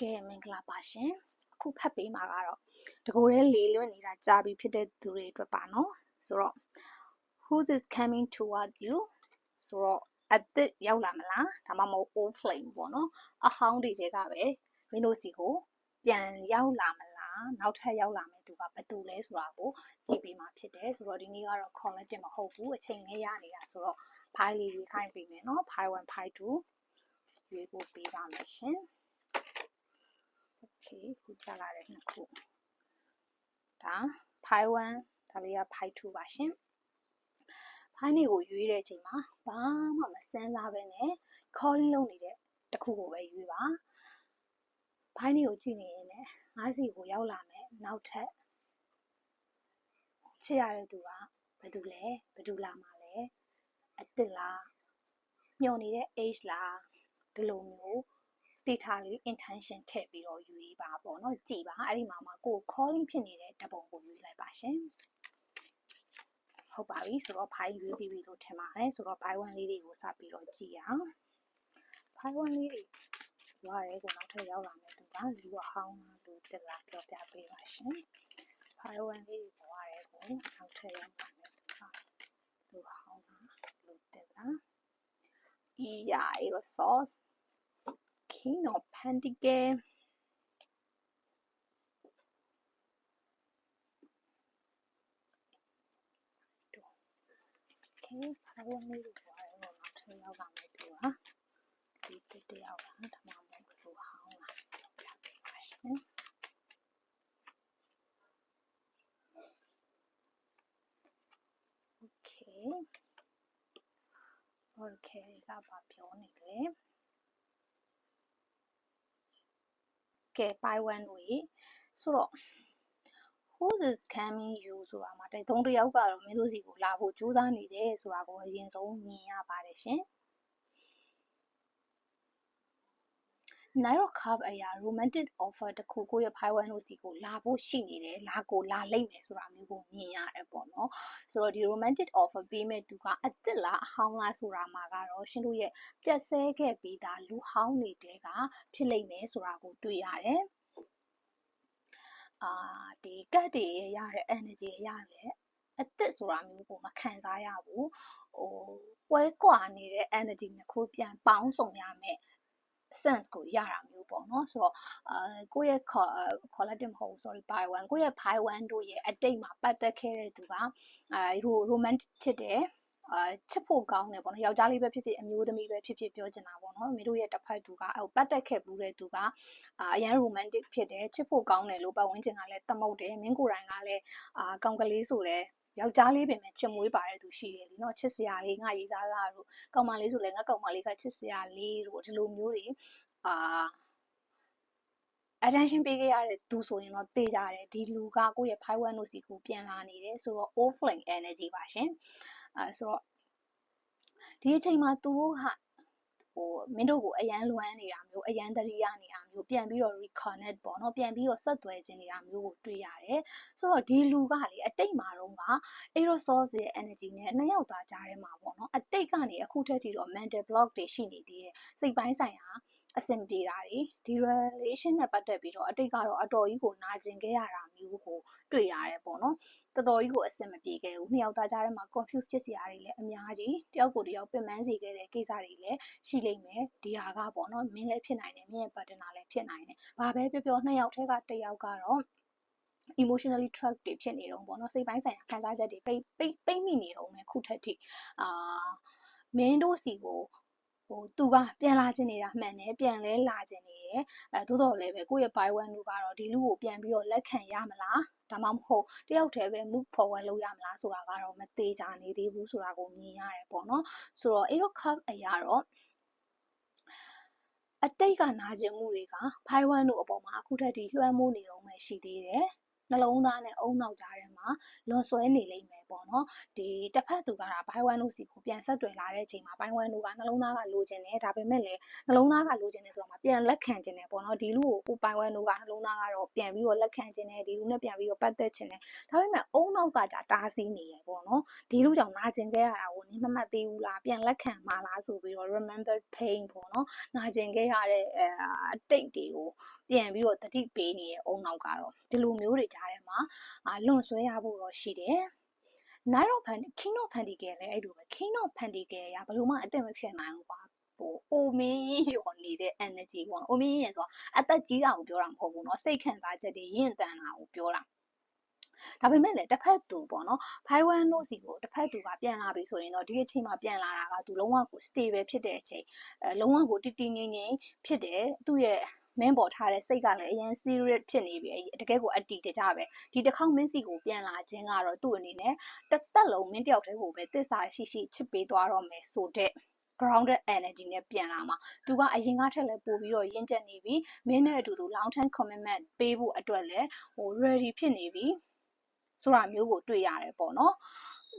ကဲမင်္ဂလာပါရှင်အခုဖတ်ပေးမှာကတော့တကိုယ်တည်းလေလွင့်နေတာကြာပြီဖြစ်တဲ့သူတွေအတွက်ပါနော်ဆိုတော့ who's is coming toward you ဆိုတော့အသစ်ရောက်လာမလားဒါမှမဟုတ် old flame ပေါ့နော်အဟောင်းတွေကပဲမင်းတို့စီကိုပြန်ရောက်လာမလားနောက်ထပ်ရောက်လာမယ့်သူကဘယ်သူလဲဆိုတာကိုကြည့်ပေးမှာဖြစ်တယ်ဆိုတော့ဒီနေ့ကတော့ collective မဟုတ်ဘူးအချိန်နဲ့ရနေတာဆိုတော့ file လေးရေးခိုင်းပေးမယ်နော် file 1 file 2ရွေးဖို့ပေးပါမယ်ရှင် okay ခုကြလာတဲ့နှစ်ခုဒါ file 1ဒါလေးက file 2ပါရှင် file တွေကိုရွေးတဲ့အချိန်မှာဘာမှမစမ်းစားပဲနဲ့ calling လုပ်နေတဲ့တစ်ခုကိုပဲရွေးပါ file တွေကိုကြည့်နေရင်လည်းငါးစီကိုရောက်လာမယ်နောက်ထပ်ချစ်ရတဲ့သူကဘယ်သူလဲဘယ်သူလာမှာလဲအစ်စ်လားညှို့နေတဲ့ age လားဒီလိုမျိုး တိထားလေး intention ထည့်ပြီးတော့ယူရေးပါပေါ့နော်ကြည်ပါအဲ့ဒီမှာမှာကို calling ဖြစ်နေတဲ့တပုံကိုယူလိုက်ပါရှင်ဟုတ်ပါပြီဆိုတော့ file ရွေးပြီးပြီလို့ထင်ပါတယ်ဆိုတော့ file 1လေးတွေကိုစပြီးတော့ကြည့်အောင် file 1လေးတွေရွာရဲကိုနောက်ထပ်ရောက်လာမယ်သူကလူအဟောင်းလားလူတက်လာပြောပြပေးပါရှင် file 1လေးတွေရွာရဲကိုနောက်ထပ်ရောက်လာမယ်သူကလူဟောင်းလားလူတက်လာ Yeah, it was sauce. King of Pentacle. Okay, ဘာလို့လဲလို့ပြောရဲတော့နောက်ထပ်ရောက်လာမယ်သူဟာဒီတစ်တယောက်ကဓမ္မမို့လူဟောင်းလာပြပေးပါရှင် Okay. Okay ကဘာပြောနေလဲ ကဲ by one way ဆိုတော့ who is coming you ဆိုတာမှာတဲ့သုံးတစ်ယောက်ကတော့မင်းတို့စီကိုလာဖို့ကြိုးစားနေတယ်ဆိုတာကိုအရင်ဆုံးမြင်ရပါတယ်ရှင် Nairo Cup အရာ romantic offer တစ်ခုကိုယ့်ရဲ့ Pai One တို့စီကိုလာဖို့ရှိနေတယ်လာကိုလာလိမ့်မယ်ဆိုတာမျိုးကိုမြင်ရတယ်ပေါ့နော်ဆိုတော့ဒီ romantic offer ပေးမဲ့သူကအစ်စ်လားအဟောင်းလားဆိုတာမှာကတော့ရှင်တို့ရဲ့ပြက်ဆဲခဲ့ပြီးသားလူဟောင်းနေတဲ့ကဖြစ်လိမ့်မယ်ဆိုတာကိုတွေ့ရတယ်အာဒီကတ်တွေရတဲ့ energy ရတဲ့အစ်စ်ဆိုတာမျိုးကိုမခံစားရဘူးဟိုပွဲကွာနေတဲ့ energy နှစ်ခုပြန်ပေါင်းစုံရမယ် sense ကိုရတာမျိုးပေါ့နော်ဆိုတော့အာကိုယ့်ရဲ့ collective မဟုတ် sorry by one ကိုယ့်ရဲ့ by one တို့ရဲ့အတိတ်မှာပတ်သက်ခဲ့တဲ့သူကအာ romantic ဖြစ်တယ်အာချစ်ဖို့ကောင်းတယ်ပေါ့နော်ယောက်ျားလေးပဲဖြစ်ဖြစ်အမျိုးသမီးပဲဖြစ်ဖြစ်ပြောချင်တာပေါ့နော်မိတို့ရဲ့တစ်ဖက်သူကအဲ့ပတ်သက်ခဲ့ဘူးတဲ့သူကအာအရန် romantic ဖြစ်တယ်ချစ်ဖို့ကောင်းတယ်လို့ပတ်ဝန်းကျင်ကလည်းသမုတ်တယ်မင်းကိုယ်တိုင်ကလည်းအာကောင်းကလေးဆိုလဲ ယောက်ျားလေးပင်မဲ့ချစ်မွေးပါတဲ့သူရှိတယ်လीနော်ချစ်စရာလေးငါရေးစားကားတို့ကောင်မလေးဆိုလဲငါကောင်မလေးကချစ်စရာလေးတို့ဒီလိုမျိုးတွေအာ attention ပေးခဲ့ရတဲ့သူဆိုရင်တော့တေးကြတယ်ဒီလူကကိုယ့်ရဲ့ five one တို့စီကိုပြန်လာနေတယ်ဆိုတော့ offline energy ပါရှင်အဲဆိုတော့ဒီအချိန်မှာသူတို့ဟာ ဟိုမင်းတို့ကိုအရန်လွမ်းနေတာမျိုးအရန်တရိယာနေတာမျိုးပြန်ပြီးတော့ reconnect ပေါ့နော်ပြန်ပြီးတော့ဆက်သွယ်ခြင်းနေတာမျိုးကိုတွေ့ရတယ်ဆိုတော့ဒီလူကလေအတိတ်မှာတော့က aerosol ရဲ့ energy နဲ့နှစ်ယောက်သားကြားထဲမှာပေါ့နော်အတိတ်ကနေအခုထက်ထိတော့ mental block တွေရှိနေသေးတယ်စိတ်ပိုင်းဆိုင်ရာ အဆင်ပြေတာတွေဒီ relation နဲ့ပတ်သက်ပြီးတော့အတိတ်ကတော့အတော်ကြီးကိုနာကျင်ခဲ့ရတာမျိုးကိုတွေ့ရတယ်ပေါ့နော်တော်တော်ကြီးကိုအဆင်မပြေခဲ့ဘူးနှစ်ယောက်သားကြားထဲမှာ confuse ဖြစ်စရာတွေလည်းအများကြီးတယောက်ကိုတယောက်ပင်ပန်းစေခဲ့တဲ့ကိစ္စတွေလည်းရှိလိမ့်မယ်ဒီဟာကပေါ့နော်မင်းလည်းဖြစ်နိုင်တယ်မင်းရဲ့ partner လည်းဖြစ်နိုင်တယ်ဘာပဲပြောပြောနှစ်ယောက်ထဲကတစ်ယောက်ကတော့ emotionally trapped တွေဖြစ်နေတော့ပေါ့နော်စိတ်ပိုင်းဆိုင်ရာခံစားချက်တွေပိတ်ပိတ်ပိတ်မိနေတော့မယ်ခုထက်ထိအာမင်းတို့စီကို ဟိုသူကပြန်လာခြင်းနေတာမှန်တယ်ပြန်လဲလာခြင်းနေတယ်အဲသို့တော်လည်းပဲကိုယ့်ရဲ့ buy one တို့ကတော့ဒီလူကိုပြန်ပြီးတော့လက်ခံရမလားဒါမှမဟုတ်တယောက်တည်းပဲ move forward လုပ်ရမလားဆိုတာကတော့မသေးချာနေသေးဘူးဆိုတာကိုမြင်ရတယ်ပေါ့နော်ဆိုတော့အဲ့တော့ cup အရာတော့အတိတ်ကနာကျင်မှုတွေက5 1တို့အပေါ်မှာအခုထက်ထိလွှမ်းမိုးနေတော့မှရှိသေးတယ်နှလုံးသားနဲ့အုံနောက်ကြားထဲမှာလွန်ဆွဲနေလိမ့်မယ် ပေါ့နော်ဒီတစ်ဖက်သူကဒါဘိုင်ဝမ်တို့စီကိုပြန်ဆက်တွယ်လာတဲ့အချိန်မှာဘိုင်ဝမ်တို့ကနှလုံးသားကလိုချင်တယ်ဒါပေမဲ့လည်းနှလုံးသားကလိုချင်တယ်ဆိုတော့မှပြန်လက်ခံချင်တယ်ပေါ့နော်ဒီလူကိုကိုဘိုင်ဝမ်တို့ကနှလုံးသားကတော့ပြန်ပြီးတော့လက်ခံချင်တယ်ဒီလူနဲ့ပြန်ပြီးတော့ပတ်သက်ချင်တယ်ဒါပေမဲ့အုံနောက်ကကြာတားဆီးနေရပေါ့နော်ဒီလူကြောင့်နာကျင်ခဲ့ရတာကိုနင်းမမှတ်သေးဘူးလားပြန်လက်ခံမလားဆိုပြီးတော့ remember pain ပေါ့နော်နာကျင်ခဲ့ရတဲ့အဲအတိတ်တွေကိုပြန်ပြီးတော့တတိပေးနေရဲ့အုံနောက်ကတော့ဒီလိုမျိုးတွေကြားထဲမှာအာလွန်ဆွဲရဖို့တော့ရှိတယ် နိုင်တော့ဖန်ခင်းတော့ဖန်တီကယ်လည်းအဲ့လိုပဲခင်းတော့ဖန်တီကယ်ရဘယ်လိုမှအသက်မဖြစ်နိုင်ဘူးကွာဟိုအိုမင်းရောနေတဲ့ energy ပေါ့နော်အိုမင်းရဆိုတာအသက်ကြီးတာကိုပြောတာမဟုတ်ဘူးနော်စိတ်ခံစားချက်တွေရင့်တန်တာကိုပြောတာဒါပေမဲ့လည်းတစ်ဖက်သူပေါ့နော်51တို့စီကိုတစ်ဖက်သူကပြန်လာပြီဆိုရင်တော့ဒီအချိန်မှာပြန်လာတာကသူလုံးဝကို stable ဖြစ်တဲ့အချိန်အဲလုံးဝကိုတည်တည်ငြိမ်ငြိမ်ဖြစ်တယ်သူ့ရဲ့ မင်းပေါ်ထားတဲ့စိတ်ကလည်းအရင် serious ဖြစ်နေပြီတကယ်ကိုအတီတကြပဲဒီတစ်ခေါက်မင်းစီကိုပြန်လာခြင်းကတော့သူ့အနေနဲ့တစ်သက်လုံးမင်းတယောက်တည်းကိုပဲတစ္ဆာရှိရှိချစ်ပေးသွားတော့မယ်ဆိုတဲ့ grounded energy နဲ့ပြန်လာမှာသူကအရင်ကထက်လည်းပိုပြီးတော့ရင့်ကျက်နေပြီမင်းနဲ့အတူတူ long term commitment ပေးဖို့အတွက်လည်းဟို ready ဖြစ်နေပြီဆိုတာမျိုးကိုတွေ့ရတယ်ပေါ့နော်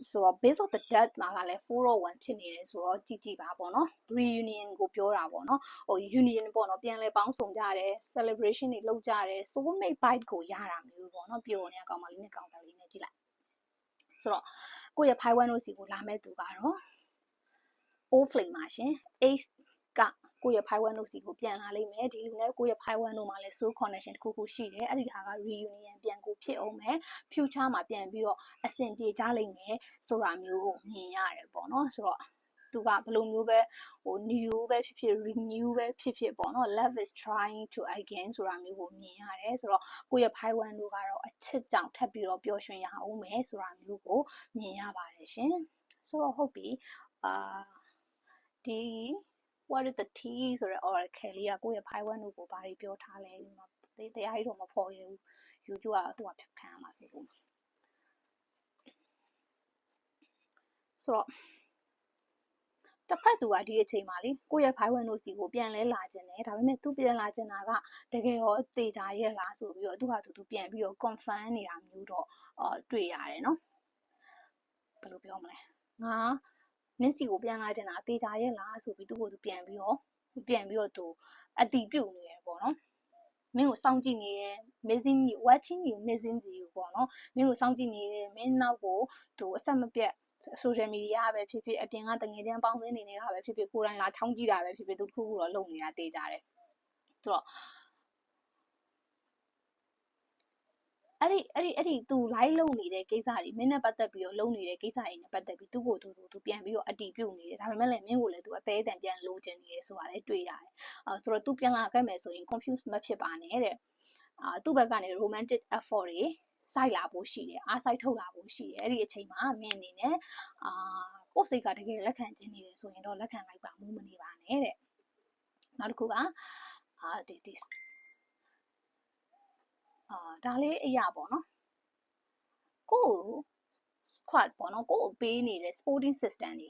ဆိုတော့ base of the death မှာကလည်း401ဖြစ်နေတယ်ဆိုတော့ကြည့်ကြည့်ပါပေါ့နော် reunion ကိုပြောတာပေါ့နော်ဟို union ပေါ့နော်ပြန်လဲပေါင်းစုံကြတယ် celebration တွေလုပ်ကြတယ် soulmate bite ကိုရတာမျိုးပေါ့နော်ပျော်နေကောင်မလေးနဲ့ကောင်မလေးနဲ့ကြည့်လိုက်ဆိုတော့ကိုယ့်ရဲ့ five one တို့စီကိုလာမဲ့သူကတော့ O flame ပါရှင် H က ကိုယ့်ရဲ့ five one တို့စီကိုပြန်လာလိမ့်မယ်ဒီလူနဲ့ကိုယ့်ရဲ့ five one တို့မှာလည်း soul connection တစ်ခုခုရှိတယ်အဲ့ဒီဟာက reunion ပြန်ကိုဖြစ်အောင်မယ် future မှာပြန်ပြီးတော့အဆင်ပြေကြလိမ့်မယ်ဆိုတာမျိုးကိုမြင်ရတယ်ပေါ့နော်ဆိုတော့သူကဘယ်လိုမျိုးပဲဟို new ပဲဖြစ်ဖြစ် renew ပဲဖြစ်ဖြစ်ပေါ့နော် love is trying to again ဆိုတာမျိုးကိုမြင်ရတယ်ဆိုတော့ကိုယ့်ရဲ့ five one တို့ကတော့အချစ်ကြောင့်ထပ်ပြီးတော့ပျော်ရွှင်ရအောင်မယ်ဆိုတာမျိုးကိုမြင်ရပါတယ်ရှင်ဆိုတော့ဟုတ်ပြီအာဒီ what is the tea ဆိုတဲ့ oracle လေးကကိုယ့်ရဲ့ five one တို့ကိုဘာတွေပြောထားလဲဒီမှာတရားကြီးတော့မဖော်ရဘူး YouTube ကသူကဖြတ်ခံရမှာဆိုလို့ဆိုတော့တစ်ဖက်သူကဒီအချိန်မှာလေကိုယ့်ရဲ့ဖိုင်ဝန်တို့စီကိုပြန်လဲလာခြင်းတယ်ဒါပေမဲ့သူပြန်လာခြင်းတာကတကယ်ရောတေချာရဲ့လားဆိုပြီးတော့သူဟာသူသူပြန်ပြီးတော့ confirm နေတာမျိုးတော့အာတွေ့ရတယ်နော်ဘယ်လိုပြောမလဲငါ နင်းစီကိုပြန်လာခြင်းတာတေချာရဲ့လားဆိုပြီးသူ့ကိုသူပြန်ပြီးတော့ပြန်ပြီးတော့သူအတီးပြုတ်နေတယ်ပေါ့နော်မင်းကိုစောင့်ကြည့်နေတယ် missing you watching you missing you ပေါ့နော်မင်းကိုစောင့်ကြည့်နေတယ်မင်းနောက်ကိုသူအဆက်မပြတ် social media ပဲဖြစ်ဖြစ်အပြင်ကတငယ်ချင်းပေါင်းသင်းနေနေတာပဲဖြစ်ဖြစ်ကိုယ်တိုင်လာချောင်းကြည့်တာပဲဖြစ်ဖြစ်သူတစ်ခုခုတော့လုပ်နေတာတေးကြတယ်ဆိုတော့ အဲ့ဒီအဲ့ဒီအဲ့ဒီသူ live လုပ်နေတဲ့ကိစ္စတွေမင်းနဲ့ပတ်သက်ပြီးတော့လုပ်နေတဲ့ကိစ္စတွေနဲ့ပတ်သက်ပြီးသူ့ကိုသူသူပြန်ပြီးတော့အတီးပြုတ်နေတယ်ဒါပေမဲ့လည်းမင်းကိုလည်းသူအသေးအတန်ပြန်လိုချင်နေတယ်ဆိုတာလည်းတွေ့ရတယ်အဲဆိုတော့သူပြန်လာခဲ့မယ်ဆိုရင် confuse မဖြစ်ပါနဲ့တဲ့အာသူ့ဘက်ကနေ romantic effort တွေစိုက်လာဖို့ရှိတယ်အားစိုက်ထုတ်လာဖို့ရှိတယ်အဲ့ဒီအချိန်မှာမင်းအနေနဲ့အာကိုယ်စိတ်ကတကယ်လက်ခံခြင်းနေတယ်ဆိုရင်တော့လက်ခံလိုက်ပါမှုမနေပါနဲ့တဲ့နောက်တစ်ခုကအာဒီဒီ အာဒါလေးအရာပေါ့နော်ကိုယ် squad ပေါ့နော်ကိုယ်ပေးနေတဲ့ sporting system တွေ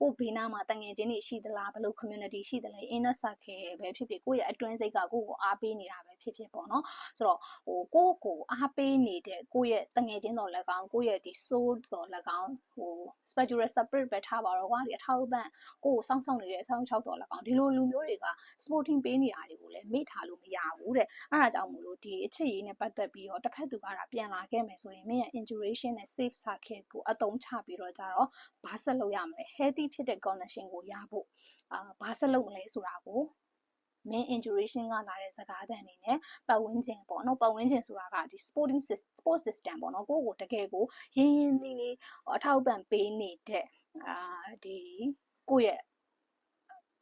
ကိုဘေးနားမှာတငယ်ချင်းတွေရှိသလားဘယ်လို community ရှိသလဲ inner circle ပဲဖြစ်ဖြစ်ကိုယ့်ရဲ့အတွင်းစိတ်ကကိုယ့်ကိုအားပေးနေတာပဲဖြစ်ဖြစ်ပေါ့နော်ဆိုတော့ဟိုကိုယ့်ကိုအားပေးနေတဲ့ကိုယ့်ရဲ့တငယ်ချင်းတော်လည်းကောင်းကိုယ့်ရဲ့ဒီ soul တော်လည်းကောင်းဟို spiritual spirit ပဲထားပါတော့ကွာဒီအထောက်အပံ့ကိုယ့်ကိုစောင့်ဆောင်နေတဲ့အဆောင်ချောက်တော်လည်းကောင်းဒီလိုလူမျိုးတွေက sporting ပေးနေတာတွေကိုလည်းမေ့ထားလို့မရဘူးတဲ့အဲ့ဒါကြောင့်မို့လို့ဒီအချစ်ရေးနဲ့ပတ်သက်ပြီးတော့တစ်ဖက်သူကပြန်လာခဲ့မယ်ဆိုရင်မင်းရဲ့ intuition နဲ့ safe circuit ကိုအသုံးချပြီးတော့ကြတော့ဘာဆက်လုပ်ရမလဲ healthy ဖြစ်တဲ့ connection ကိုရဖို့အာဘာဆက်လုပ်မလဲဆိုတာကို main intuition ကလာတဲ့စကားသံအနေနဲ့ပတ်ဝန်းကျင်ပေါ့နော်ပတ်ဝန်းကျင်ဆိုတာကဒီ sporting sport system ပေါ့နော်ကိုယ့်ကိုတကယ်ကိုရင်းရင်းလေးလေးအထောက်ပံ့ပေးနေတဲ့အာဒီကိုယ့်ရဲ့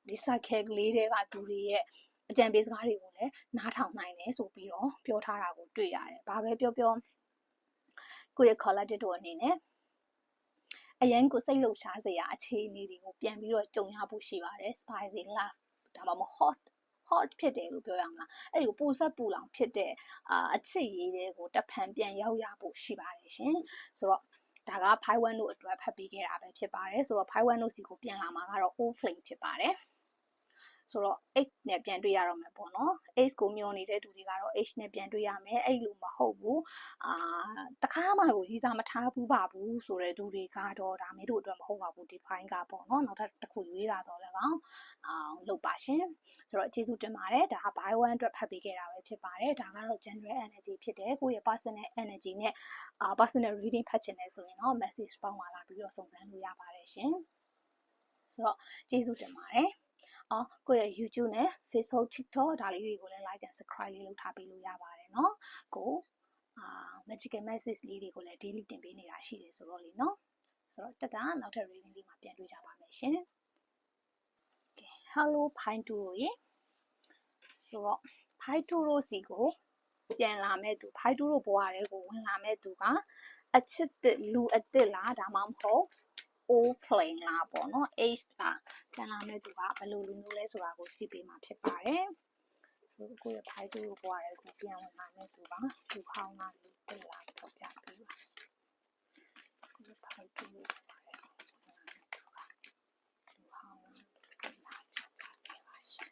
ဒီ cycle လေးတွေကသူတွေရဲ့အကြံပေးစကားတွေကိုလည်းနားထောင်နိုင်တယ်ဆိုပြီးတော့ပြောထားတာကိုတွေ့ရတယ်။ဘာပဲပြောပြောကိုယ့်ရဲ့ collective တို့အနေနဲ့ အရန်ကိုစိတ်လှုပ်ရှားစရာအခြေအနေတွေကိုပြန်ပြီးတော့ကြုံရဖို့ရှိပါတယ် spicy love ဒါမှမဟုတ် hot hot ဖြစ်တယ်လို့ပြောရမလားအဲ့ဒီကိုပူဆက်ပူလောင်ဖြစ်တဲ့အာအချစ်ရေးတွေကိုတဖန်ပြန်ရောက်ရဖို့ရှိပါတယ်ရှင်ဆိုတော့ဒါက5 1တို့အတွက်ဖတ်ပေးခဲ့တာပဲဖြစ်ပါတယ်ဆိုတော့5 1တို့စီကိုပြန်လာမှာကတော့ O flame ဖြစ်ပါတယ် ဆိုတော့ H နဲ့ပြန်တွေ့ရတော့မယ်ပေါ့နော် H ကိုမျောနေတဲ့သူတွေကတော့ H နဲ့ပြန်တွေ့ရမယ်အဲ့လိုမဟုတ်ဘူးအာတခါမှကိုရေးစားမထားဘူးပါဘူးဆိုတဲ့သူတွေကတော့ဒါမင်းတို့အတွက်မဟုတ်ပါဘူး define ကပေါ့နော်နောက်ထပ်တစ်ခုရွေးတာတော့လည်းကောင်းအောင်လုပ်ပါရှင်ဆိုတော့ကျေးဇူးတင်ပါတယ်ဒါက by one အတွက်ဖတ်ပေးခဲ့တာပဲဖြစ်ပါတယ်ဒါကတော့ general energy ဖြစ်တယ်ကိုယ့်ရဲ့ personal energy နဲ့အာ personal reading ဖတ်ချင်တယ်ဆိုရင်တော့ message ပေါင်းလာပြီးတော့စုံစမ်းလို့ရပါတယ်ရှင်ဆိုတော့ကျေးဇူးတင်ပါတယ် အော်ကိုယ့်ရဲ့ YouTube နဲ့ Facebook TikTok ဒါလေးတွေကိုလည်း like and subscribe လေးလုပ်ထားပေးလို့ရပါတယ်เนาะကိုအာ magical message လေးတွေကိုလည်း daily တင်ပေးနေတာရှိတယ်ဆိုတော့လေเนาะဆိုတော့တက်တာနောက်ထပ် reading လေးမှာပြန်တွေ့ကြပါမယ်ရှင်ကဲ hello pine to ရေဆိုတော့ pine to စီကိုပြန်လာမဲ့သူ pine to ဘွားတွေကိုဝင်လာမဲ့သူကအချစ်တစ်လူအစ်စ်လားဒါမှမဟုတ် O plane လားပေါ့နော် H လားပြန်လာမဲ့သူကဘယ်လိုလူမျိုးလဲဆိုတာကိုကြည့်ပေးမှာဖြစ်ပါတယ်ဆိုကိုယ့်ရဲ့ဖိုင်တူကိုပွားရဲကိုပြန်ဝင်လာမဲ့သူကလူခေါင်းကလူတက်လာတော့ပြပေးပါကိုယ့်ရဲ့ဖိုင်တူကိုပွားရဲကိုပြန်ဝင်လာမဲ့သူကလူခေါင်းကလူတက်လာတော့ပြပေးပါရှင်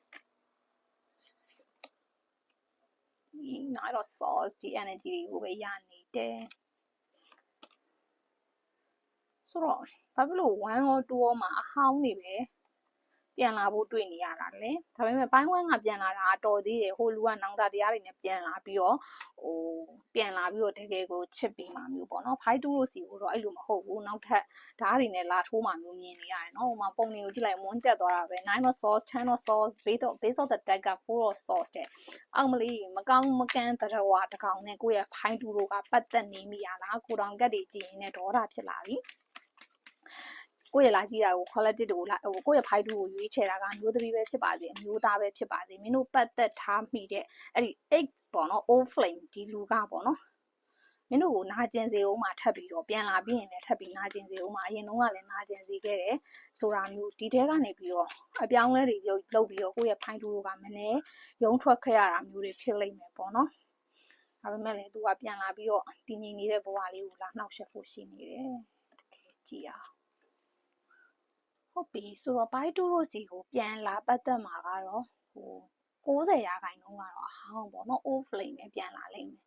ဒီနောက်တော့ source ဒီ energy တွေကိုပဲရနေတယ် ဆိုတော့ဘာဖြစ်လို့1ရော2ရောမှာအဟောင်းနေပဲပြန်လာဖို့တွေ့နေရတာလေဒါပေမဲ့ပိုင်းဝမ်းကပြန်လာတာတော်သေးတယ်ဟိုလူကနောင်တတရားတွေနဲ့ပြန်လာပြီးတော့ဟိုပြန်လာပြီးတော့တကယ်ကိုချစ်ပြီးမှမျိုးပေါ့နော်ဖိုက်တူလို့စီကိုတော့အဲ့လိုမဟုတ်ဘူးနောက်ထပ်ဓာတ်တွေနဲ့လာထိုးမှမျိုးမြင်နေရတယ်နော်ဟိုမှာပုံတွေကိုကြည့်လိုက်ဝန်းကျက်သွားတာပဲ9 of sauce 10 of sauce base of base of the deck က4 of sauce တဲ့အောက်မလေးမကောင်းမကန်းတရဝတကောင်နဲ့ကိုယ့်ရဲ့ဖိုင်တူတို့ကပတ်သက်နေမိရလားကိုတောင်ကက်တွေကြည့်ရင်လည်းဒေါသဖြစ်လာပြီ ကိုယ့်ရဲ့လာကြည့်တာကို quality တွေကိုလာဟိုကိုယ့်ရဲ့ file ကိုရွေးချယ်တာကမျိုးသမီးပဲဖြစ်ပါစေအမျိုးသားပဲဖြစ်ပါစေမင်းတို့ပတ်သက်ထားမိတဲ့အဲ့ဒီ egg ပေါ့နော် old flame ဒီလူကပေါ့နော်မင်းတို့ကိုနာကျင်စေအောင်မှထပ်ပြီးတော့ပြန်လာပြီးရင်လည်းထပ်ပြီးနာကျင်စေအောင်မှအရင်တုန်းကလည်းနာကျင်စေခဲ့တယ်ဆိုတာမျိုးဒီတဲကနေပြီးတော့အပြောင်းလဲတွေလုပ်ပြီးတော့ကိုယ့်ရဲ့ဖိုင်တူတို့ကမနေရုံထွက်ခဲ့ရတာမျိုးတွေဖြစ်လိမ့်မယ်ပေါ့နော်ဒါပေမဲ့လည်းသူကပြန်လာပြီးတော့တည်ငြိမ်နေတဲ့ဘဝလေးကိုလာနှောက်ယှက်ဖို့ရှိနေတယ်တကယ်ကြည့်အောင် ဟုတ်ပြီဆိုတော့ဘိုက်တူတို့စီကိုပြန်လာပတ်သက်မှာကတော့ဟို60ရာခိုင်နှုန်းကတော့အဟောင်းပေါ့နော် old flame ပဲပြန်လာလိမ့်မယ်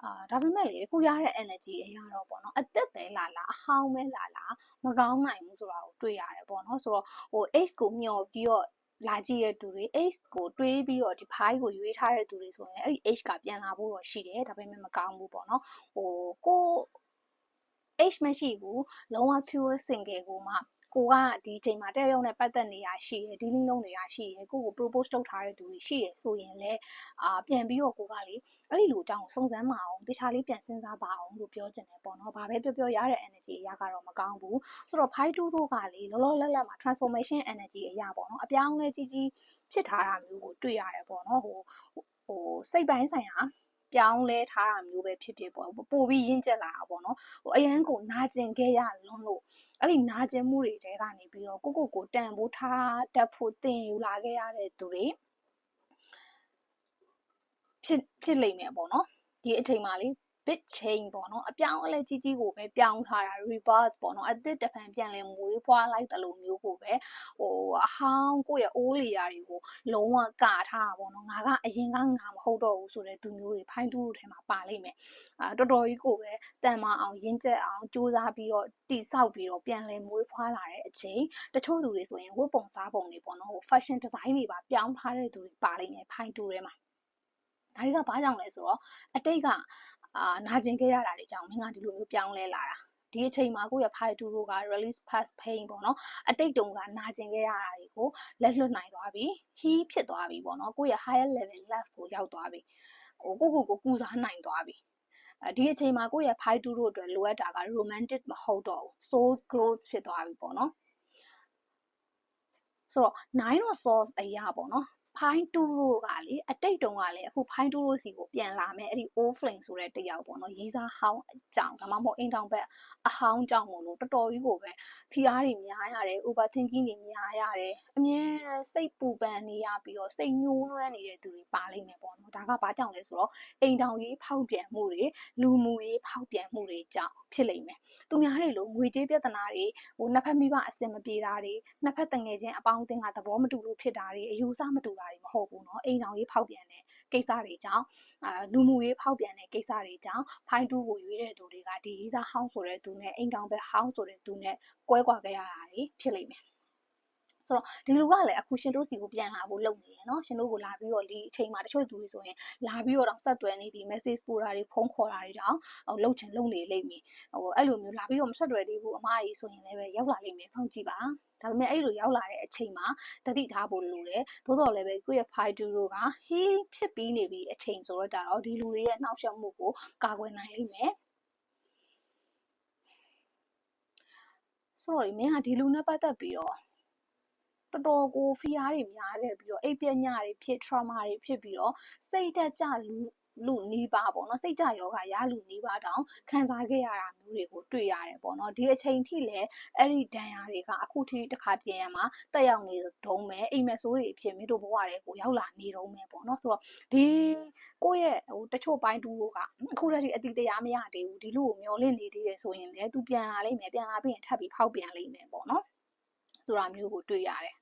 အာဒါပေမဲ့လေအခုရတဲ့ energy အရာတော့ပေါ့နော်အသက်ပဲလာလာအဟောင်းပဲလာလာမကောင်းနိုင်ဘူးဆိုတာကိုတွေ့ရတယ်ပေါ့နော်ဆိုတော့ဟို H ကိုမျောပြီးတော့လာကြည့်တဲ့သူတွေ H ကိုတွေးပြီးတော့ဒီ file ကိုရွေးထားတဲ့သူတွေဆိုရင်အဲ့ဒီ H ကပြန်လာဖို့တော့ရှိတယ်ဒါပေမဲ့မကောင်းဘူးပေါ့နော်ဟိုကို H မရှိဘူးလုံးဝ pure single ကိုမှ ကိုကဒီအချိန်မှာတဲ့ရုံနဲ့ပတ်သက်နေရရှိရယ်ဒီလင်းလုံးနေရရှိရယ်ကိုကို propose လုပ်ထားတဲ့သူတွေရှိရယ်ဆိုရင်လည်းအာပြန်ပြီးတော့ကိုကလေအဲ့ဒီလိုအကြောင်းစုံစမ်းမအောင်တခြားလေးပြန်စဉ်းစားပါအောင်လို့ပြောချင်တယ်ပေါ့နော်။ဘာပဲပြောပြောရတဲ့ energy အရာကတော့မကောင်းဘူး။ဆိုတော့ fight two တို့ကလေလောလောလတ်လတ်မှာ transformation energy အရာပေါ့နော်။အပြောင်းလဲကြီးကြီးဖြစ်ထားတာမျိုးကိုတွေ့ရတယ်ပေါ့နော်။ဟိုဟိုစိတ်ပိုင်းဆိုင်ရာ ပြောင်းလဲထားတာမျိုးပဲဖြစ်ဖြစ်ပေါ့ပို့ပြီးရင့်ကျက်လာတာပေါ့နော်ဟိုအရန်ကိုနာကျင်ခဲ့ရလွန်းလို့အဲ့ဒီနာကျင်မှုတွေတဲကနေပြီးတော့ကိုကိုကိုတန်ဖိုးထားတတ်ဖို့တင်ယူလာခဲ့ရတဲ့သူတွေဖြစ်ဖြစ်လိမ့်မယ်ပေါ့နော်ဒီအချိန်မှာလေ bit change ပေါ့နော်အပြောင်းအလဲကြီးကြီးကိုပဲပြောင်းထားတာ rebirth ပေါ့နော်အသစ်တစ်ဖန်ပြန်လဲမွေးဖွားလိုက်တယ်လို့မျိုးကိုပဲဟိုအဟောင်းကိုယ့်ရဲ့အိုးလီယာတွေကိုလုံးဝကာထားတာပေါ့နော်ငါကအရင်ကငါမဟုတ်တော့ဘူးဆိုတဲ့သူမျိုးတွေဖိုင်းတူးထဲမှာပါလိမ့်မယ်အာတော်တော်ကြီးကိုပဲတန်မအောင်ရင်းကျက်အောင်စူးစမ်းပြီးတော့တိဆောက်ပြီးတော့ပြန်လဲမွေးဖွားလာတဲ့အချိန်တချို့သူတွေဆိုရင်ဝတ်ပုံစားပုံတွေပေါ့နော်ဟို fashion design တွေပါပြောင်းထားတဲ့သူတွေပါလိမ့်မယ်ဖိုင်းတူးထဲမှာဒါတွေကဘာကြောင့်လဲဆိုတော့အတိတ်က အာနာကျင်ခဲ့ရတာတွေကြောင့်မင်းကဒီလိုမျိုးပြောင်းလဲလာတာဒီအချိန်မှာကိုယ့်ရဲ့ file 2တို့က release pass pain ပေါ့နော်အတိတ်တုန်းကနာကျင်ခဲ့ရတာတွေကိုလက်လွတ်နိုင်သွားပြီ heal ဖြစ်သွားပြီပေါ့နော်ကိုယ့်ရဲ့ higher level love ကိုရောက်သွားပြီဟိုကိုကိုကိုကူစားနိုင်သွားပြီဒီအချိန်မှာကိုယ့်ရဲ့ file 2တို့အတွက်လိုအပ်တာက romantic မဟုတ်တော့ဘူး soul growth ဖြစ်သွားပြီပေါ့နော်ဆိုတော့9 of swords အရာပေါ့နော် ဖိုင်းတူတို့ကလေအတိတ်တုန်းကလည်းအခုဖိုင်းတူတို့စီကိုပြန်လာမယ်အဲ့ဒီ old flame ဆိုတဲ့တယောက်ပေါ့နော်ရေးစားဟောင်းအကြောင်းဒါမှမဟုတ်အိမ်တောင်ဘက်အဟောင်းကြောင့်မို့လို့တော်တော်ကြီးကိုပဲဖိအားတွေများရတယ် overthinking တွေများရတယ်အမြဲစိတ်ပူပန်နေရပြီးတော့စိတ်ညှိုးနွမ်းနေတဲ့သူတွေပါလိမ့်မယ်ပေါ့နော်ဒါကဘာကြောင့်လဲဆိုတော့အိမ်တောင်ရေးဖောက်ပြန်မှုတွေလူမှုရေးဖောက်ပြန်မှုတွေကြောင့်ဖြစ်လိမ့်မယ်သူများတွေလိုငွေကြေးပြဿနာတွေဟိုနှစ်ဖက်မိဘအဆင်မပြေတာတွေနှစ်ဖက်တငယ်ချင်းအပေါင်းအသင်းကသဘောမတူလို့ဖြစ်တာတွေအယူအဆမတူတတွေမဟုတ်ဘူးเนาะအိမ်တော်ရေးဖောက်ပြန်တဲ့ကိစ္စတွေကြောင့်အာလူမှုရေးဖောက်ပြန်တဲ့ကိစ္စတွေကြောင့်ဖိုင်းတူးကိုရွေးတဲ့သူတွေကဒီရေးစားဟောင်းဆိုတဲ့သူနဲ့အိမ်တော်ပဲဟောင်းဆိုတဲ့သူနဲ့ကွဲကွာကြရတာတွေဖြစ်လိမ့်မယ် ဆိုတော့ဒီလူကလည်းအခုရှင်တို့စီကိုပြန်လာဖို့လုပ်နေတယ်နော်ရှင်တို့ကိုလာပြီးတော့ဒီအချိန်မှာတချို့သူတွေဆိုရင်လာပြီးတော့ဆက်သွယ်နေပြီး message ပို့တာတွေဖုန်းခေါ်တာတွေတောင်ဟိုလှုပ်ချင်လှုပ်နေလိမ့်မည်ဟိုအဲ့လိုမျိုးလာပြီးတော့မဆက်သွယ်သေးဘူးအမကြီးဆိုရင်လည်းပဲရောက်လာလိမ့်မယ်ဆောင်ကြည့်ပါဒါပေမဲ့အဲ့လိုရောက်လာတဲ့အချိန်မှာတတိထားဖို့လိုတယ်သို့တော်လည်းပဲကိုယ့်ရဲ့ file တို့ကဟေးဖြစ်ပြီးနေပြီအချိန်ဆိုတော့ကြတော့ဒီလူတွေရဲ့နှောက်ယှက်မှုကိုကာကွယ်နိုင်လိမ့်မယ်ဆိုတော့မင်းကဒီလူနဲ့ပတ်သက်ပြီးတော့ တော်တော်ကိုဖိအားတွေများခဲ့ပြီးတော့အိပ်ပညာတွေဖြစ် trauma တွေဖြစ်ပြီးတော့စိတ်တက်ကြလူလူနီးပါပေါ့နော်စိတ်ကြယောဂရလူနီးပါတောင်ခံစားခဲ့ရတာမျိုးတွေကိုတွေ့ရတယ်ပေါ့နော်ဒီအချိန်ထိလည်းအဲ့ဒီဒဏ်ရာတွေကအခုထိတစ်ခါပြင်ရမှာတက်ရောက်နေတုံးမယ်အိမ်မက်ဆိုးတွေဖြစ်မင်းတို့ဘဝတွေကိုရောက်လာနေတုံးမယ်ပေါ့နော်ဆိုတော့ဒီကိုယ့်ရဲ့ဟိုတချို့ပိုင်းတူကအခုတည်းအတိတရားမရသေးဘူးဒီလူကိုမျောလင့်နေသေးတယ်ဆိုရင်လည်းသူပြန်လာလိမ့်မယ်ပြန်လာပြီးရင်ထပ်ပြီးဖောက်ပြန်လိမ့်မယ်ပေါ့နော်ဆိုတာမျိုးကိုတွေ့ရတယ်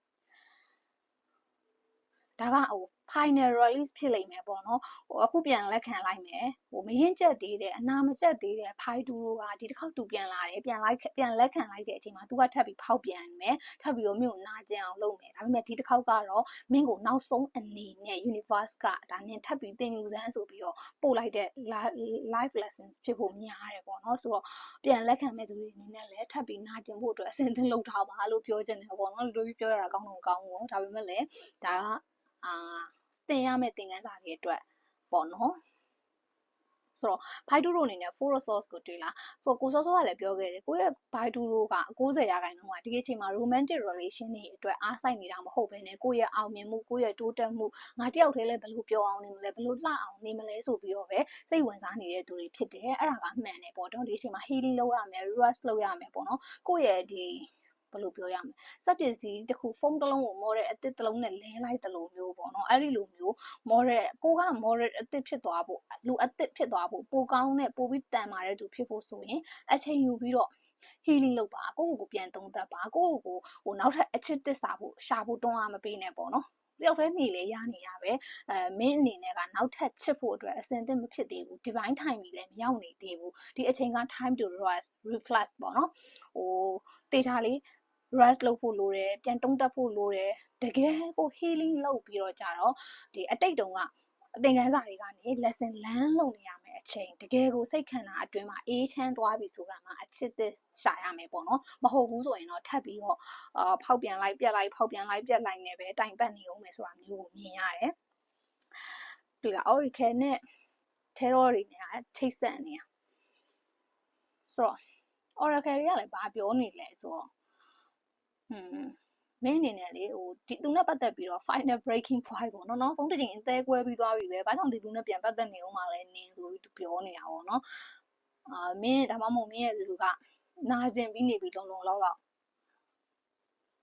ဒါကဟို final release ဖြစ်လိမ့်မယ်ပေါ့နော်ဟိုအခုပြန်လက်ခံလိုက်မယ်ဟိုမရင်ကျက်သေးတယ်အနာမကျက်သေးတယ်ဖိုင်တူတို့ကဒီတစ်ခေါက်သူပြန်လာတယ်ပြန်လိုက်ပြန်လက်ခံလိုက်တဲ့အချိန်မှာ तू ကထပ်ပြီးဖောက်ပြန်မယ်ထပ်ပြီးတော့မင်းကိုနာကျင်အောင်လုပ်မယ်ဒါပေမဲ့ဒီတစ်ခေါက်ကတော့မင်းကိုနောက်ဆုံးအနေနဲ့ universe ကဒါနဲ့ထပ်ပြီးသင်ယူစမ်းဆိုပြီးတော့ပို့လိုက်တဲ့ life lessons ဖြစ်ဖို့များတယ်ပေါ့နော်ဆိုတော့ပြန်လက်ခံမဲ့သူတွေအနေနဲ့လည်းထပ်ပြီးနာကျင်ဖို့အတွက်အစဉ်သင်လုပ်ထားပါလို့ပြောချင်တယ်ပေါ့နော်လူကြီးပြောရတာကောင်းတော့ကောင်းဘူးဒါပေမဲ့လည်းဒါက အာသင်ရမယ့်သင်ခန်းစာတွေအတွက်ပေါ့နော်ဆိုတော့ Baidu တို့အနေနဲ့ full resource ကိုတွေ့လားဆိုတော့ကိုစောစောကလည်းပြောခဲ့တယ်ကိုရဲ့ Baidu တို့က90ရာခိုင်နှုန်းကဒီအချိန်မှာ romantic relation တွေအတွက်အားစိုက်နေတာမဟုတ်ဘဲနဲ့ကိုရဲ့အောင်မြင်မှုကိုရဲ့တိုးတက်မှုငါတယောက်တည်းလည်းဘယ်လိုပြောအောင်နေမလဲဘယ်လိုလှအောင်နေမလဲဆိုပြီးတော့ပဲစိတ်ဝင်စားနေတဲ့သူတွေဖြစ်တယ်အဲ့ဒါကမှန်တယ်ပေါ့တော့ဒီအချိန်မှာ healing လုပ်ရမယ် rest လုပ်ရမယ်ပေါ့နော်ကိုရဲ့ဒီ ဘယ်လိုပြောရမလဲစက်ပစ္စည်းတစ်ခုဖုန်းတစ်လုံးကိုမော်တဲ့အသစ်တစ်လုံးနဲ့လဲလိုက်တယ်လို့မျိုးပေါ့နော်အဲ့ဒီလိုမျိုးမော်တဲ့ကိုကမော်တဲ့အသစ်ဖြစ်သွားဖို့လူအသစ်ဖြစ်သွားဖို့ပိုကောင်းတဲ့ပိုပြီးတန်မာတဲ့သူဖြစ်ဖို့ဆိုရင်အချိန်ယူပြီးတော့ healing လုပ်ပါကိုယ့်ကိုယ်ကိုပြန်သုံးသပ်ပါကိုယ့်ကိုယ်ကိုဟိုနောက်ထပ်အချစ်သစ္စာဖို့ရှာဖို့တွန်းအားမပေးနဲ့ပေါ့နော်တယောက်တည်းနေလေရနေရပဲအဲမင်းအနေနဲ့ကနောက်ထပ်ချစ်ဖို့အတွက်အစင်သင့်မဖြစ်သေးဘူး divine time ကြီးလည်းမရောက်နေသေးဘူးဒီအချိန်က time to rest reflect ပေါ့နော်ဟိုတေချာလေး rest လုပ်ဖို့လိုတယ်ပြန်တုံးတက်ဖို့လိုတယ်တကယ်ကို healing လုပ်ပြီးတော့ကြတော့ဒီအတိတ်တုန်းကအသင်ခန်းစာတွေကနေ lesson learn လုပ်နေရမယ်အချိန်တကယ်ကိုစိတ်ခန္ဓာအတွင်းမှာအေးချမ်းသွားပြီဆိုကမှအချစ်သစ်ရှာရမယ်ပေါ့နော်မဟုတ်ဘူးဆိုရင်တော့ထပ်ပြီးတော့အာဖောက်ပြန်လိုက်ပြက်လိုက်ဖောက်ပြန်လိုက်ပြက်လိုက်နေပဲတိုင်ပတ်နေအောင်မယ်ဆိုတာမျိုးကိုမြင်ရတယ်ဒီက oracle နဲ့ terror တွေနဲ့ချိတ်ဆက်နေတာဆိုတော့ oracle တွေကလည်းဘာပြောနေလဲဆိုတော့ဟွန်း မင်းအနေနဲ့လေဟိုဒီသူနဲ့ပတ်သက်ပြီးတော့ final breaking point ပေါ့နော်နောက်ဆုံးတစ်ချိန်အသေးကွဲပြီးသွားပြီပဲဘာကြောင့်ဒီလူနဲ့ပြန်ပတ်သက်နေအောင်မလဲနင်းဆိုပြီးသူပြောနေတာပေါ့နော်အာမင်းဒါမှမဟုတ်မင်းရဲ့လူကနာကျင်ပြီးနေပြီလုံလုံလောက်လောက်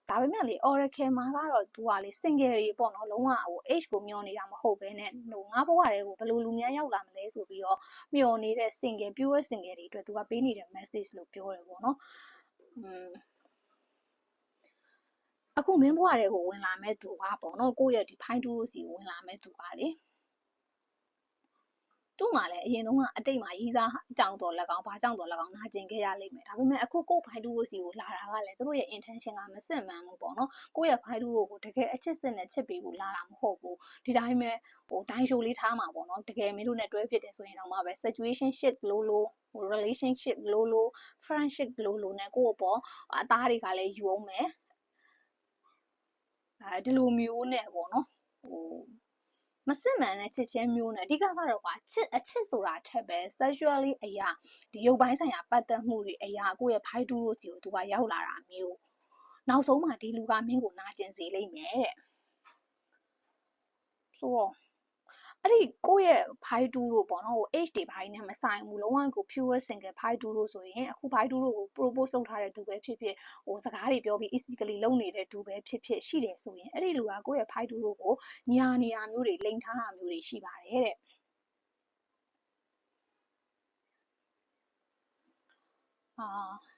ဒါပေမဲ့လေ Oracle မှာကတော့သူကလေ single တွေပေါ့နော်လုံးဝဟို age ကိုမျောနေတာမဟုတ်ဘဲနဲ့ဟိုငါဘဝတွေကိုဘယ်လိုလူများရောက်လာမလဲဆိုပြီးတော့မျောနေတဲ့ single pure single တွေအတွက်သူကပေးနေတဲ့ message လို့ပြောတယ်ပေါ့နော်อืม အခုမင်းဘွားတွေကိုဝင်လာမဲ့သူကပေါ့နော်ကိုယ့်ရဲ့ဒီဖိုင်းတူးလို့စီဝင်လာမဲ့သူကလေသူ့မှာလည်းအရင်တုန်းကအတိတ်မှာရေးစားအကြောင်းတော်၎င်းဘာကြောင့်တော်၎င်းနာကျင်ခဲ့ရလိမ့်မယ်ဒါပေမဲ့အခုကိုယ့်ဖိုင်တူလို့စီကိုလာတာကလည်းသူတို့ရဲ့ intention ကမစစ်မှန်ဘူးပေါ့နော်ကိုယ့်ရဲ့ဖိုင်တူကိုတကယ်အချစ်စစ်နဲ့ချစ်ပေးဖို့လာတာမဟုတ်ဘူးဒီတိုင်းပဲဟိုတိုင်းရှိုးလေးထားမှာပေါ့နော်တကယ်မင်းတို့နဲ့တွဲဖြစ်တယ်ဆိုရင်တော့မှပဲ situationship လို့လို့ဟို relationship လို့လို့ friendship လို့လို့နဲ့ကိုယ့်ပေါ့အသားတွေကလည်းယူအောင်မယ် အဲဒီလိုမျိုးနဲ့ပေါ့နော်ဟိုမစစ်မှန်တဲ့ချစ်ချင်းမျိုးနဲ့အဓိကကတော့ကွာချစ်အချစ်ဆိုတာထက်ပဲ sexually အရာဒီရုပ်ပိုင်းဆိုင်ရာပတ်သက်မှုတွေအရာကိုယ့်ရဲ့ဖိုက်တူးလို့စီကိုသူကရောက်လာတာမျိုးနောက်ဆုံးမှဒီလူကမင်းကိုနာကျင်စေလိမ့်မယ်တဲ့ဆိုတော့ အဲ့ဒီကိုယ့်ရဲ့ဘိုင်တူတို့ပေါ့နော်ဟို H တွေဘိုင်နဲ့မဆိုင်ဘူးလုံးဝကို pure single ဘိုင်တူတို့ဆိုရင်အခုဘိုင်တူတို့ကို propose လုပ်ထားတဲ့သူပဲဖြစ်ဖြစ်ဟိုစကားတွေပြောပြီး easily လုပ်နေတဲ့သူပဲဖြစ်ဖြစ်ရှိတယ်ဆိုရင်အဲ့ဒီလူကကိုယ့်ရဲ့ဘိုင်တူတို့ကိုညာနေရာမျိုးတွေလိန်ထားတာမျိုးတွေရှိပါတယ်တဲ့အာ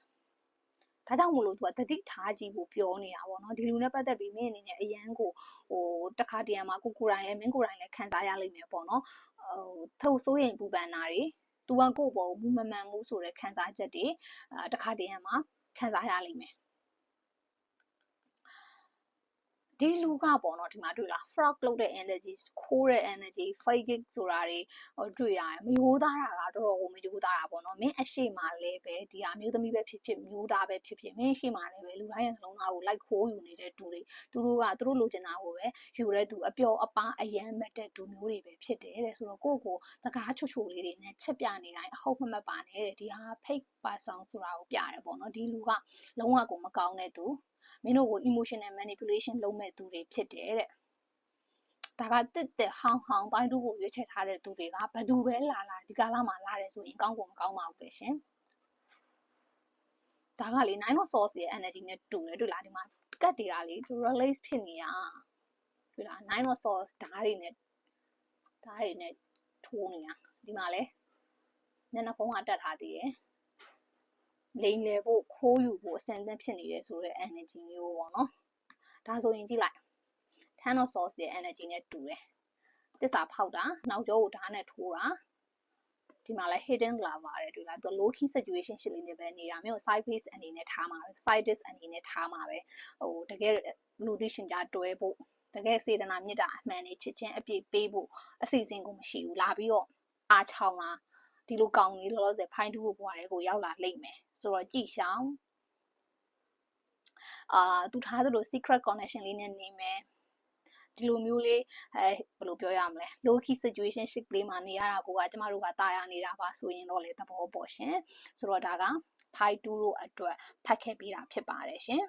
ဒါကြောင့်မို့လို့သူကတတိထားကြည့်ဖို့ပြောနေတာပေါ့နော်ဒီလူနဲ့ပတ်သက်ပြီးမင်းအနေနဲ့အရန်ကိုဟိုတခါတရံမှာကိုကိုတိုင်းလည်းမင်းကိုတိုင်းလည်းခံစားရလိမ့်မယ်ပေါ့နော်ဟိုထုတ်စိုးရင်ပူပန်တာတွေသူကကိုယ့်ဘောမူမမှန်မှုဆိုတဲ့ခံစားချက်တွေအဲတခါတရံမှာခံစားရလိမ့်မယ် ဒီလူကပေါ့နော်ဒီမှာတွေ့လား frog လုပ်တဲ့ energy ခိုးတဲ့ energy fake ဆိုတာတွေဟိုတွေ့ရတယ်မယိုးသားတာကတော်တော်ကိုမယိုးသားတာပေါ့နော်မင်းအရှိမှလည်းပဲဒီအမျိုးသမီးပဲဖြစ်ဖြစ်မျိုးသားပဲဖြစ်ဖြစ်မင်းအရှိမှလည်းပဲလူတိုင်းရဲ့နှလုံးသားကိုလိုက်ခိုးယူနေတဲ့သူတွေသူတို့ကသူတို့လိုချင်တာကိုပဲယူတဲ့သူအပျော်အပားအယမ်းမက်တဲ့သူမျိုးတွေပဲဖြစ်တယ်တဲ့ဆိုတော့ကိုယ့်ကိုစကားချိုချိုလေးတွေနဲ့ချက်ပြနေတိုင်းအဟုတ်မမတ်ပါနဲ့တဲ့ဒီဟာ fake person ဆိုတာကိုပြရတယ်ပေါ့နော်ဒီလူကလုံးဝကိုမကောင်းတဲ့သူ မင်းတို့ကို emotional manipulation လုပ်မဲ့သူတွေဖြစ်တယ်တဲ့ဒါကတက်တက်ဟောင်းဟောင်းပိုင်းတို့ကိုရွေးချယ်ထားတဲ့သူတွေကဘယ်သူပဲလာလာဒီကာလမှာလာတယ်ဆိုရင်ကောင်းကုန်မကောင်းပါဘူးပဲရှင်ဒါကလေ9 of source ရဲ့ energy နဲ့တူတယ်တွေ့လားဒီမှာကတ်တွေကလေ release ဖြစ်နေတာတွေ့လား9 of source ဓာတ်တွေနဲ့ဓာတ်တွေနဲ့ထိုးနေတာဒီမှာလဲမျက်နှာဖုံးကတက်ထားသေးတယ် လိမ်လည်ဖို့ခိုးယူဖို့အဆင်သင့်ဖြစ်နေတယ်ဆိုတဲ့ energy မျိုးပေါ့နော်ဒါဆိုရင်ကြည့်လိုက် ten of swords ရဲ့ energy နဲ့တူတယ်တစ္ဆာဖောက်တာနောက်ကျောကိုဓာတ်နဲ့ထိုးတာဒီမှာလဲ hidden lava တဲ့တွေ့လားသူ low key situation ရှိလေးနေပဲနေတာမျိုး side face အနေနဲ့ထားမှာပဲ side dish အနေနဲ့ထားမှာပဲဟိုတကယ်လူသိရှင်ကြားတွဲဖို့တကယ်စေတနာမေတ္တာအမှန်နဲ့ချစ်ချင်းအပြည့်ပေးဖို့အစီအစဉ်ကိုမရှိဘူးလာပြီးတော့အားချောင်းလားဒီလိုကောင်းကြီးလောလောဆယ်ဖိုင်းတူးဖို့ဘွားတွေကိုရောက်လာလိမ့်မယ် ဆိုတော့ကြည့်ရှောင်းအာသူထားသလို secret connection လေးနဲ့နေမယ်ဒီလိုမျိုးလေးအဲဘယ်လိုပြောရမလဲ low key situation ရှိကလေးမှာနေရတာကိုကကျမတို့ကတာယာနေတာပါဆိုရင်တော့လေသဘောပေါက်ရှင်ဆိုတော့ဒါကဖိုင်တူတို့အတွက်ဖတ်ခဲ့ပြီးတာဖြစ်ပါတယ်ရှင်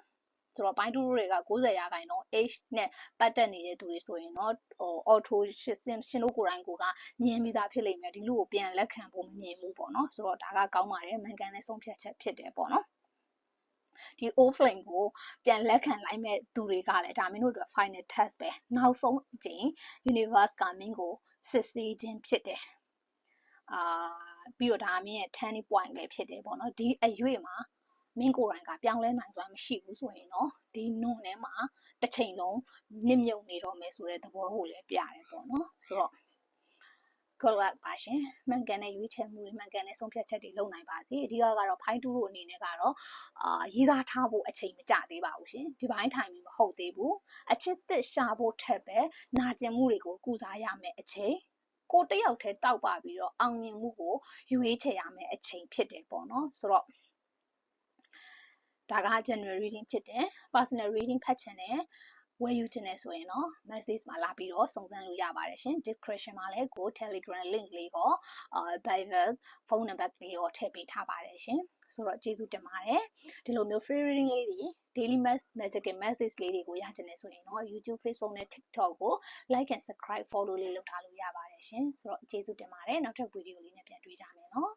ဆိုတော့ဘိုင်းတူတွေက90ရာခိုင်နှုန်း H နဲ့ပတ်သက်နေတဲ့သူတွေဆိုရင်တော့ဟို auto ရှင်ရှင်တို့ကိုယ်တိုင်ကိုကညင်ပြီးသားဖြစ်လိမ့်မယ်ဒီလူကိုပြန်လက်ခံဖို့မမြင်ဘူးပေါ့နော်ဆိုတော့ဒါကကောင်းပါတယ်မှန်ကန်တဲ့ဆုံးဖြတ်ချက်ဖြစ်တယ်ပေါ့နော်ဒီ offline ကိုပြန်လက်ခံလိုက်မဲ့သူတွေကလည်းဒါမင်းတို့အတွက် final test ပဲနောက်ဆုံးအကြိမ် universe ကမင်းကိုစစ်ဆေးခြင်းဖြစ်တယ်အာပြီးတော့ဒါမင်းရဲ့ turning point လည်းဖြစ်တယ်ပေါ့နော်ဒီအရွေ့မှာ မင်းကိုယ်တိုင်ကပြောင်းလဲနိုင်စွာမရှိဘူးဆိုရင်တော့ဒီနုံထဲမှာတစ်ချိန်လုံးနစ်မြုပ်နေတော့မယ်ဆိုတဲ့သဘောကိုလည်းပြရတယ်ပေါ့နော်ဆိုတော့ good luck ပါရှင်မှန်ကန်တဲ့ရွေးချယ်မှုတွေမှန်ကန်တဲ့ဆုံးဖြတ်ချက်တွေလုပ်နိုင်ပါစေအဓိကကတော့ဖိုင်းတူတို့အနေနဲ့ကတော့အာရေးစားထားဖို့အချိန်မကျသေးပါဘူးရှင်ဒီပိုင်းထိုင်ပြီးမဟုတ်သေးဘူးအချစ်သစ်ရှာဖို့ထက်ပဲနာကျင်မှုတွေကိုကုစားရမယ်အချိန်ကိုတယောက်တည်းတောက်ပါပြီးတော့အောင်မြင်မှုကိုရွေးချယ်ရမယ်အချိန်ဖြစ်တယ်ပေါ့နော်ဆိုတော့ ဒါက general reading ဖြစ်တယ် personal reading ဖတ်ချင်တယ်ဝယ်ယူချင်တယ်ဆိုရင်တော့ message မှာလာပြီးတော့စုံစမ်းလို့ရပါတယ်ရှင် description မှာလည်းကို Telegram link လေးကိုအာ Bible ဖုန်းနံပါတ်လေးကိုထည့်ပေးထားပါတယ်ရှင်ဆိုတော့ကျေးဇူးတင်ပါတယ်ဒီလိုမျိုး free reading လေးတွေ daily magical message လေးတွေကိုရချင်တယ်ဆိုရင်တော့ YouTube Facebook နဲ့ TikTok ကို like and subscribe follow လေးလုပ်ထားလို့ရပါတယ်ရှင်ဆိုတော့ကျေးဇူးတင်ပါတယ်နောက်ထပ်ဗီဒီယိုလေးနဲ့ပြန်တွေ့ကြမယ်နော်